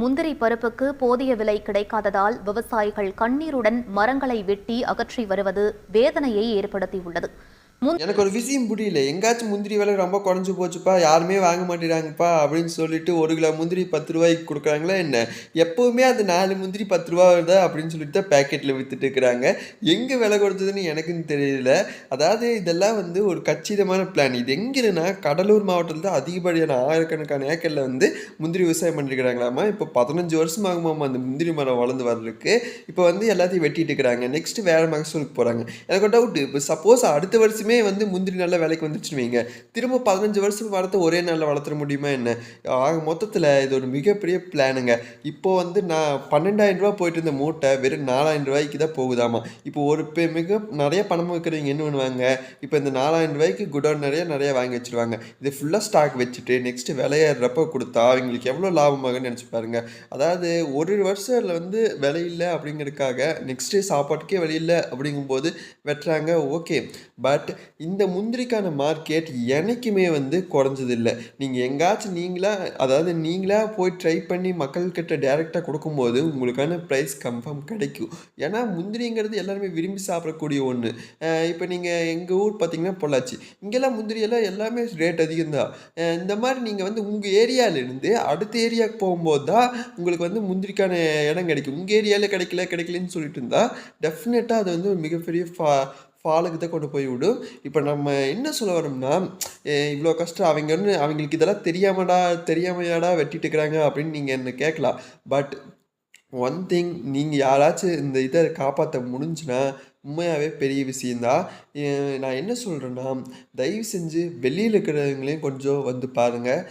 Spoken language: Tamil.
முந்திரி பருப்புக்கு போதிய விலை கிடைக்காததால் விவசாயிகள் கண்ணீருடன் மரங்களை வெட்டி அகற்றி வருவது வேதனையை ஏற்படுத்தியுள்ளது. எனக்கு ஒரு விஷயம் புரியல. எங்காச்சும் முந்திரி விலை ரொம்ப குறைஞ்சு போச்சுப்பா யாருமே வாங்க மாட்டேறாங்கப்பா அப்படின்னு சொல்லிட்டு ஒரு கிலோ முந்திரி பத்து ரூபாய்க்கு கொடுக்குறாங்களா என்ன? எப்போவுமே அது நாலு முந்திரி பத்து ரூபா வருதா அப்படின்னு சொல்லிட்டு தான் பேக்கெட்டில் வித்துட்டு இருக்கிறாங்க. எங்கே விலை கொடுத்ததுன்னு எனக்குன்னு தெரியல. அதாவது இதெல்லாம் வந்து ஒரு கச்சிதமான பிளான் இது எங்கேன்னா கடலூர் மாவட்டத்தில் தான் அதிகப்படியான ஆயிரக்கணக்கான ஏக்கரில் வந்து முந்திரி விவசாயம் பண்ணிருக்கிறாங்களாமா? இப்போ பதினஞ்சு வருஷம் ஆகுமாமா அந்த முந்திரி மரம் வளர்ந்து வர்றதுக்கு. இப்போ வந்து எல்லாத்தையும் வெட்டிட்டு இருக்கிறாங்க. நெக்ஸ்ட் வேற மகசூலுக்கு போகிறாங்க எனக்கு ஒரு டவுட் இப்போ சப்போஸ் அடுத்த வருஷமே வந்து முந்திரி நல்ல விலைக்கு வந்துச்சுன்னு வைங்க. திரும்ப பதினஞ்சு வருஷம் வரத்தை ஒரே நாளில் வளர்த்துற முடியுமா என்ன? ஆக மொத்தத்தில் இது ஒரு மிகப்பெரிய பிளானுங்க. இப்போ வந்து நான் பன்னெண்டாயிரம் ரூபா போயிட்டு இருந்த மூட்டை வெறும் நாலாயிரம் ரூபாய்க்கு தான் போகுதாமா? இப்போ ஒரு பே மிக நிறைய பணம் வைக்கிறவங்க என்ன பண்ணுவாங்க? இப்போ இந்த நாலாயிரம் ரூபாய்க்கு குடோன் நிறைய நிறைய வாங்கி வச்சிருவாங்க. இது ஃபுல்லாக ஸ்டாக் வச்சுட்டு நெக்ஸ்ட் விலையேறப்ப கொடுத்தா அவங்களுக்கு எவ்வளோ லாபமாகன்னு நினச்சி பாருங்க. அதாவது ஒரு வருஷத்தில் வந்து விலையில்லை அப்படிங்கிறதுக்காக நெக்ஸ்ட்டு சாப்பாட்டுக்கே வெளியில் இல்லை அப்படிங்கும்போது வெட்டுறாங்க. ஓகே பட் இந்த முந்திரிக்கான மார்க்கெட் எனக்குமே வந்து குறைஞ்சதில்லை. நீங்கள் எங்காச்சும் நீங்களா அதாவது நீங்களாக போய் ட்ரை பண்ணி மக்கள்கிட்ட டேரெக்டாக கொடுக்கும்போது உங்களுக்கான ப்ரைஸ் கன்ஃபார்ம் கிடைக்கும். ஏன்னா முந்திரிங்கிறது எல்லாருமே விரும்பி சாப்பிடக்கூடிய ஒன்று இப்போ நீங்கள் எங்கள் ஊர் பார்த்தீங்கன்னா பொள்ளாச்சி. இங்கெல்லாம் முந்திரியெல்லாம் எல்லாமே ரேட் அதிகம்தான் இந்த மாதிரி நீங்கள் வந்து உங்கள் ஏரியாவிலேருந்து அடுத்த ஏரியாவுக்கு போகும்போது தான் உங்களுக்கு வந்து முந்திரிக்கான இடம் கிடைக்கும். உங்கள் ஏரியாவில் கிடைக்கல கிடைக்கலன்னு சொல்லிட்டு இருந்தால் டெஃபினட்டாக அது வந்து ஒரு மிகப்பெரிய ஃபா ஃபாலுக்கு தான் கொண்டு போய் விடும். இப்போ நம்ம என்ன சொல்ல வரோம்னா இவ்வளோ கஷ்டம் அவங்கன்னு அவங்களுக்கு இதெல்லாம் தெரியாமடா தெரியாமையாடா வெட்டிட்டு இருக்கிறாங்க அப்படின்னு நீங்கள் என்ன கேட்கலாம். பட் ஒன் திங் நீங்கள் யாராச்சும் இந்த இதை காப்பாற்ற முடிஞ்சுன்னா உண்மையாகவே பெரிய விஷயந்தான் நான் என்ன சொல்கிறேன்னா தயவு செஞ்சு வெளியில் இருக்கிறவங்களையும் கொஞ்சம் வந்து பாருங்கள்